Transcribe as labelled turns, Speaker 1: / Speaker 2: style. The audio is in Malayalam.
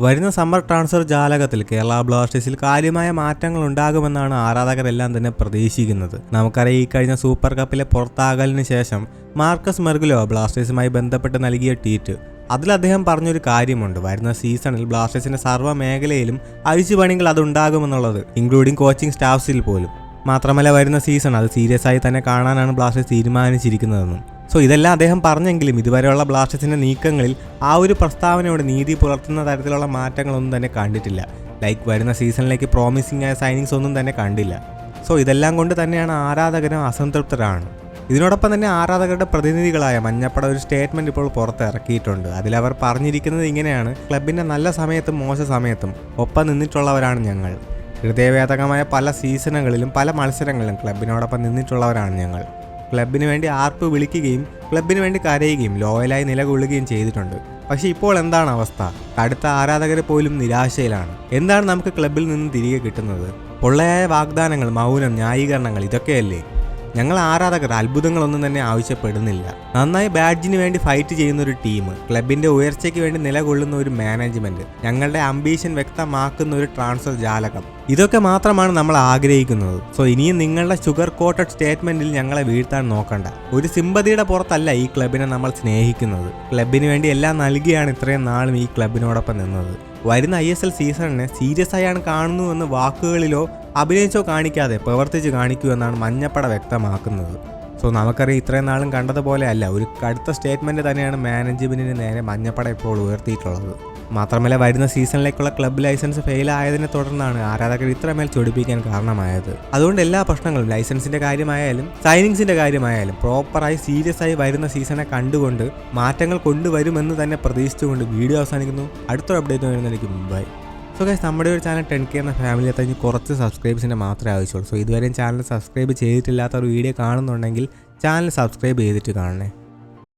Speaker 1: വരുന്ന സമ്മർ ട്രാൻസ്ഫർ ജാലകത്തിൽ കേരള ബ്ലാസ്റ്റേഴ്സിൽ കാര്യമായ മാറ്റങ്ങൾ ഉണ്ടാകുമെന്നാണ് ആരാധകരെല്ലാം തന്നെ പ്രതീക്ഷിക്കുന്നത്. നമുക്കറിയാം ഈ കഴിഞ്ഞ സൂപ്പർ കപ്പിലെ പുറത്താകലിന് ശേഷം മാർക്കസ് മെർഗുലോ ബ്ലാസ്റ്റേഴ്സുമായി ബന്ധപ്പെട്ട് നൽകിയ ട്വീറ്റ്. അതിൽ അദ്ദേഹം പറഞ്ഞൊരു കാര്യമുണ്ട്. വരുന്ന സീസണിൽ ബ്ലാസ്റ്റേഴ്സിന്റെ സർവ മേഖലയിലും അഴിച്ചുപണികൾ അതുണ്ടാകുമെന്നുള്ളത് ഇൻക്ലൂഡിംഗ് കോച്ചിങ് സ്റ്റാഫ്സിൽ പോലും. മാത്രമല്ല വരുന്ന സീസൺ അത് സീരിയസ് ആയി തന്നെ കാണാനാണ് ബ്ലാസ്റ്റേഴ്സ് തീരുമാനിച്ചിരിക്കുന്നതെന്നും. സോ ഇതെല്ലാം അദ്ദേഹം പറഞ്ഞെങ്കിലും ഇതുവരെയുള്ള ബ്ലാസ്റ്റേഴ്സിന്റെ നീക്കങ്ങളിൽ ആ ഒരു പ്രസ്താവനയോട് നീതി പുലർത്തുന്ന തരത്തിലുള്ള മാറ്റങ്ങളൊന്നും തന്നെ കണ്ടിട്ടില്ല. ലൈക്ക് വരുന്ന സീസണിലേക്ക് പ്രോമിസിംഗ് ആയ സൈനിങ്സ് ഒന്നും തന്നെ കണ്ടില്ല. സോ ഇതെല്ലാം കൊണ്ട് തന്നെയാണ് ആരാധകരും അസംതൃപ്തരാണ്. ഇതിനോടൊപ്പം തന്നെ ആരാധകരുടെ പ്രതിനിധികളായ മഞ്ഞപ്പട ഒരു സ്റ്റേറ്റ്മെന്റ് ഇപ്പോൾ പുറത്തിറക്കിയിട്ടുണ്ട്. അതിലവർ പറഞ്ഞിരിക്കുന്നത് ഇങ്ങനെയാണ്. ക്ലബിന്റെ നല്ല സമയത്തും മോശ സമയത്തും ഒപ്പം നിന്നിട്ടുള്ളവരാണ് ഞങ്ങൾ. ഹൃദയവേദകമായ പല സീസണുകളിലും പല മത്സരങ്ങളിലും ക്ലബിനോടൊപ്പം നിന്നിട്ടുള്ളവരാണ് ഞങ്ങൾ. ക്ലബിന് വേണ്ടി ആർപ്പ് വിളിക്കുകയും ക്ലബിന് വേണ്ടി കരയുകയും ലോയലായി നിലകൊള്ളുകയും ചെയ്തിട്ടുണ്ട്. പക്ഷേ ഇപ്പോൾ എന്താണ് അവസ്ഥ? കടുത്ത ആരാധകരെ പോലും നിരാശയിലാണ്. എന്താണ് നമുക്ക് ക്ലബിൽ നിന്ന് തിരികെ കിട്ടുന്നത്? പൊള്ളയായ വാഗ്ദാനങ്ങൾ മൗനം ന്യായീകരണങ്ങൾ ഇതൊക്കെയല്ലേ? ഞങ്ങൾ ആരാധകർ അത്ഭുതങ്ങളൊന്നും തന്നെ ആവശ്യപ്പെടുന്നില്ല. നന്നായി ബാഡ്ജിന് വേണ്ടി ഫൈറ്റ് ചെയ്യുന്ന ഒരു ടീം ക്ലബിന്റെ ഉയർച്ചയ്ക്ക് വേണ്ടി നിലകൊള്ളുന്ന ഒരു മാനേജ്മെന്റ് ഞങ്ങളുടെ അംബീഷൻ വ്യക്തമാക്കുന്ന ഒരു ട്രാൻസ്ഫർ ജാലകം. ഇതൊക്കെ മാത്രമാണ് നമ്മൾ ആഗ്രഹിക്കുന്നത്. സോ ഇനിയും നിങ്ങളുടെ ഷുഗർ കോട്ടഡ് സ്റ്റേറ്റ്മെന്റിൽ ഞങ്ങളെ വീഴ്ത്താൻ നോക്കണ്ട. ഒരു സിമ്പതിയുടെ പുറത്തല്ല ഈ ക്ലബിനെ നമ്മൾ സ്നേഹിക്കുന്നത്. ക്ലബിന് വേണ്ടി എല്ലാം നൽകിയാണ് ഇത്രയും നാളും ഈ ക്ലബിനോടൊപ്പം നിന്നത്. വരുന്ന ഐ എസ് എൽ സീസണിനെ സീരിയസ് ആയാണ് കാണുന്നുവെന്ന് വാക്കുകളിലോ അഭിനയിച്ചോ കാണിക്കാതെ പ്രവർത്തിച്ച് കാണിക്കൂ എന്നാണ് മഞ്ഞപ്പട വ്യക്തമാക്കുന്നത്. സോ നമുക്കറിയാം ഇത്രയും നാളും കണ്ടതുപോലെ അല്ല. ഒരു കടുത്ത സ്റ്റേറ്റ്മെന്റ് തന്നെയാണ് മാനേജ്മെന്റിന് നേരെ മഞ്ഞപ്പട ഇപ്പോൾ ഉയർത്തിയിട്ടുള്ളത്. മാത്രമല്ല വരുന്ന സീസണിലേക്കുള്ള ക്ലബ് ലൈസൻസ് ഫെയിൽ ആയതിനെ തുടർന്നാണ് ആരാധകർ ഇത്രമേൽ ചൊടിപ്പിക്കാൻ കാരണമായത്. അതുകൊണ്ട് എല്ലാ പ്രശ്നങ്ങളും ലൈസൻസിന്റെ കാര്യമായാലും സൈനിങ്സിന്റെ കാര്യമായാലും പ്രോപ്പറായി സീരിയസ് ആയി വരുന്ന സീസണെ കണ്ടുകൊണ്ട് മാറ്റങ്ങൾ കൊണ്ടുവരുമെന്ന് തന്നെ പ്രതീക്ഷിച്ചുകൊണ്ട് വീഡിയോ അവസാനിക്കുന്നു. അടുത്തൊരു അപ്ഡേറ്റ് വരുന്നതിലേക്ക് ബൈ സോ ഗൈസ് നമ്മുടെ ഒരു ചാനൽ ടെൻ കെ എന്ന ഫാമിലി അത്ര കുറച്ച് സബ്സ്ക്രൈബേഴ്സിന്റെ മാത്രമേ ആവശ്യമുള്ളൂ. സോ ഇതുവരെയും ചാനൽ സബ്സ്ക്രൈബ് ചെയ്തിട്ടില്ലാത്ത ഒരു വീഡിയോ കാണുന്നുണ്ടെങ്കിൽ ചാനൽ സബ്സ്ക്രൈബ് ചെയ്തിട്ട് കാണണേ.